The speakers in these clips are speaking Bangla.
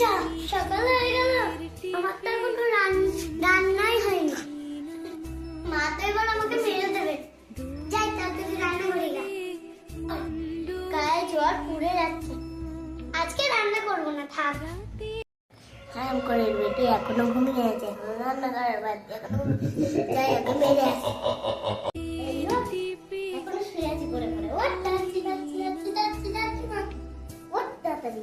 যা সকাল হয়ে গেল। আমার তো এখনও রান্নাই হয়নি। মা তো এবার আমাকে মেরে দেবে। যাই তাড়াতাড়ি রান্না করে গা। গায়ে জ্বর পুড়ে যাচ্ছে। আজকে রান্না করব না থাক। হ্যাঁ করে বেটি এখনও ঘুমিয়ে আছে। এখনও রান্না করার বাদ এখনও যাই ওকে মেরে এখনও শুয়ে আছি করে করে ওর না ওর তাড়াতাড়ি।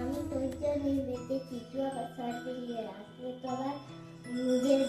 আমি তোর জন্য বেঁচেছি তুই আবার সার্জরি আসলে তো আবার নিজের